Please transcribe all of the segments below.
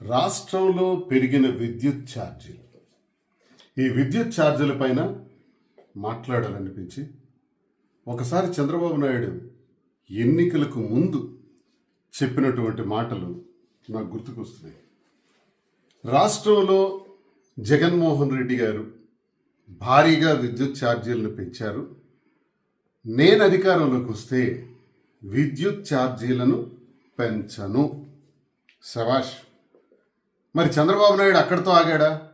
రాష్ట్రంలో పెరిగిన విద్యుత్ ఛార్జీలు. ఈ విద్యుత్ ఛార్జీల పైన మాట్లాడాలనిపించి ఒకసారి చంద్రబాబు నాయుడు ఎన్నికలకు ముందు చెప్పినటువంటి మాటలు నాకు గుర్తుకొస్తున్నాయి. రాష్ట్రంలో జగన్మోహన్ రెడ్డి గారు భారీగా విద్యుత్ ఛార్జీలను పెంచారు. నేను అధికారంలోకి వస్తే విద్యుత్ ఛార్జీలను పెంచను. శవాష్ మరి చంద్రబాబు నాయుడు అక్కడితో ఆగాడా?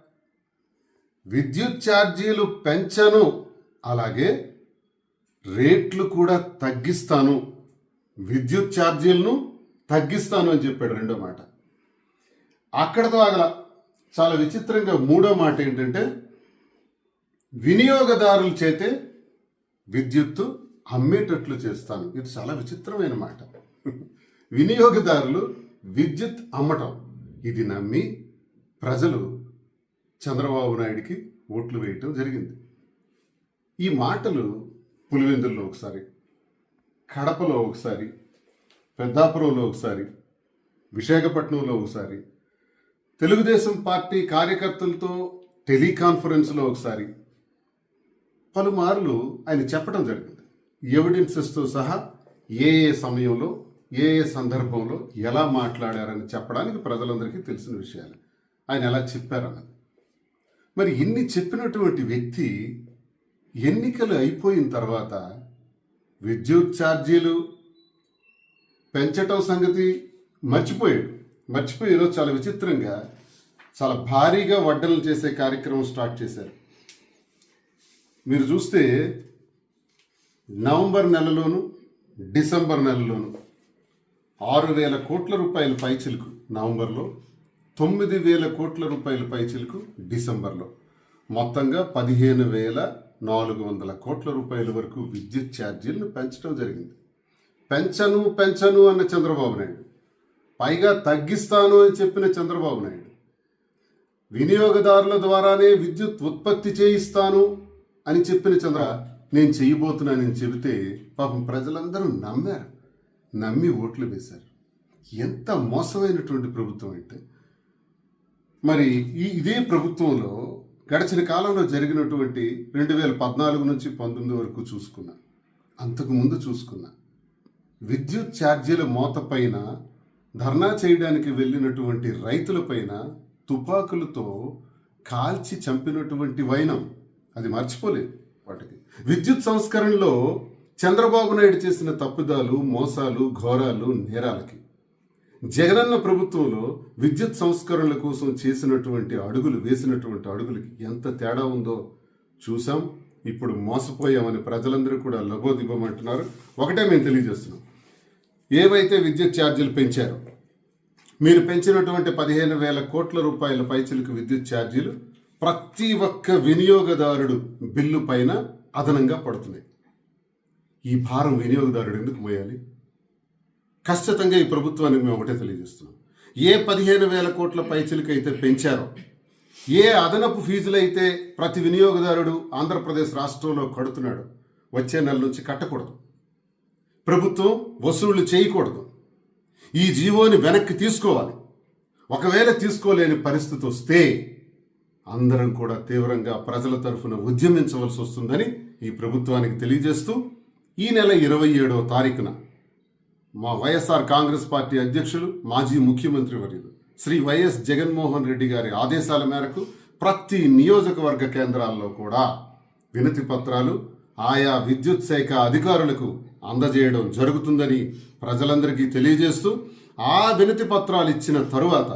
విద్యుత్ ఛార్జీలు పెంచను అలాగే రేట్లు కూడా తగ్గిస్తాను విద్యుత్ ఛార్జీలను తగ్గిస్తాను అని చెప్పాడు రెండో మాట. అక్కడతో ఆగల. చాలా విచిత్రంగా మూడో మాట ఏంటంటే వినియోగదారుల చేతే విద్యుత్తు అమ్మేటట్లు చేస్తాను. ఇది చాలా విచిత్రమైన మాట. వినియోగదారులు విద్యుత్ అమ్మటం. ఇది నమ్మి ప్రజలు చంద్రబాబు నాయుడికి ఓట్లు వేయటం జరిగింది. ఈ మాటలు పులివెందుల్లో ఒకసారి కడపలో ఒకసారి పెద్దాపురంలో ఒకసారి విశాఖపట్నంలో ఒకసారి తెలుగుదేశం పార్టీ కార్యకర్తలతో టెలికాన్ఫరెన్స్లో ఒకసారి పలుమార్లు ఆయన చెప్పడం జరిగింది. ఎవిడెన్సెస్తో సహా ఏ ఏ సమయంలో ఏ ఏ సందర్భంలో ఎలా మాట్లాడారని చెప్పడానికి ప్రజలందరికీ తెలిసిన విషయాలు. ఆయన ఎలా చెప్పారన్నది మరి ఇన్ని చెప్పినటువంటి వ్యక్తి ఎన్నికలు అయిపోయిన తర్వాత విద్యుత్ ఛార్జీలు పెంచటం సంగతి మర్చిపోయాడు. మర్చిపోయి ఈరోజు చాలా విచిత్రంగా చాలా భారీగా వడ్డనలు చేసే కార్యక్రమం స్టార్ట్ చేశారు. మీరు చూస్తే నవంబర్ నెలలోను డిసెంబర్ నెలలోను ఆరు వేల కోట్ల రూపాయల పైచిలుకు నవంబర్లో తొమ్మిది వేల కోట్ల రూపాయల పైచిలుకు డిసెంబర్లో. మొత్తంగా పదిహేను వేల నాలుగు వందల కోట్ల రూపాయల వరకు విద్యుత్ ఛార్జీలను పెంచడం జరిగింది. పెంచను పెంచను అన్న చంద్రబాబు నాయుడు. పైగా తగ్గిస్తాను అని చెప్పిన చంద్రబాబు నాయుడు. వినియోగదారుల ద్వారానే విద్యుత్ ఉత్పత్తి చేయిస్తాను అని చెప్పిన చంద్ర నేను చేయబోతున్నానని చెబితే పాపం ప్రజలందరూ నమ్మారు. నమ్మి ఓట్లు వేశారు. ఎంత మోసమైనటువంటి ప్రభుత్వం అంటే మరి ఈ ఇదే ప్రభుత్వంలో గడిచిన కాలంలో జరిగినటువంటి రెండు వేల పద్నాలుగు నుంచి పంతొమ్మిది వరకు చూసుకున్నా అంతకుముందు చూసుకున్నా విద్యుత్ ఛార్జీల మోత పైన ధర్నా చేయడానికి వెళ్ళినటువంటి రైతులపైన తుపాకులతో కాల్చి చంపినటువంటి వైనం. అది మర్చిపోలేదు వాటికి. విద్యుత్ సంస్కరణలో చంద్రబాబు నాయుడు చేసిన తప్పుదాలు మోసాలు ఘోరాలు నేరాలకి. జగనన్న ప్రభుత్వంలో విద్యుత్ సంస్కరణల కోసం చేసినటువంటి అడుగులు వేసినటువంటి అడుగులకి ఎంత తేడా ఉందో చూసాం ఇప్పుడు మోసపోయామని ప్రజలందరూ కూడా లబోదిబోమంటున్నారు. ఒకటే మేము తెలియజేస్తున్నాం. ఏవైతే విద్యుత్ ఛార్జీలు పెంచారో మీరు పెంచినటువంటి పదిహేను వేల కోట్ల రూపాయల పైచలకు విద్యుత్ ఛార్జీలు ప్రతి ఒక్క వినియోగదారుడు బిల్లు పైన అదనంగా పడుతున్నాయి. ఈ భారం వినియోగదారుడు ఎందుకు మోయాలి? ఖచ్చితంగా ఈ ప్రభుత్వానికి మేము ఒకటే తెలియజేస్తున్నాం. ఏ పదిహేను వేల కోట్ల పైచిలకైతే పెంచారో ఏ అదనపు ఫీజులు అయితే ప్రతి వినియోగదారుడు ఆంధ్రప్రదేశ్ రాష్ట్రంలో కడుతున్నాడు వచ్చే నెల నుంచి కట్టకూడదు. ప్రభుత్వం వసూళ్ళు చేయకూడదు. ఈ జీవోని వెనక్కి తీసుకోవాలి. ఒకవేళ తీసుకోలేని పరిస్థితి వస్తే అందరం కూడా తీవ్రంగా ప్రజల తరఫున ఉద్యమించవలసి వస్తుందని ఈ ప్రభుత్వానికి తెలియజేస్తూ ఈ నెల ఇరవై ఏడవ తారీఖున మా వైఎస్ఆర్ కాంగ్రెస్ పార్టీ అధ్యక్షులు మాజీ ముఖ్యమంత్రి వర్యులు శ్రీ వైఎస్ జగన్మోహన్ రెడ్డి గారి ఆదేశాల మేరకు ప్రతి నియోజకవర్గ కేంద్రాల్లో కూడా వినతి పత్రాలు ఆయా విద్యుత్ శాఖ అధికారులకు అందజేయడం జరుగుతుందని ప్రజలందరికీ తెలియజేస్తూ ఆ వినతి పత్రాలు ఇచ్చిన తరువాత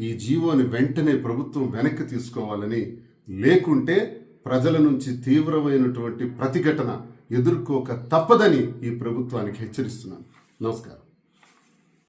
ఈ జీవోని వెంటనే ప్రభుత్వం వెనక్కి తీసుకోవాలని లేకుంటే ప్రజల నుంచి తీవ్రమైనటువంటి ప్రతిఘటన ఎదుర్కోక తప్పదని ఈ ప్రభుత్వానికి హెచ్చరిస్తున్నాను. నమస్కారం.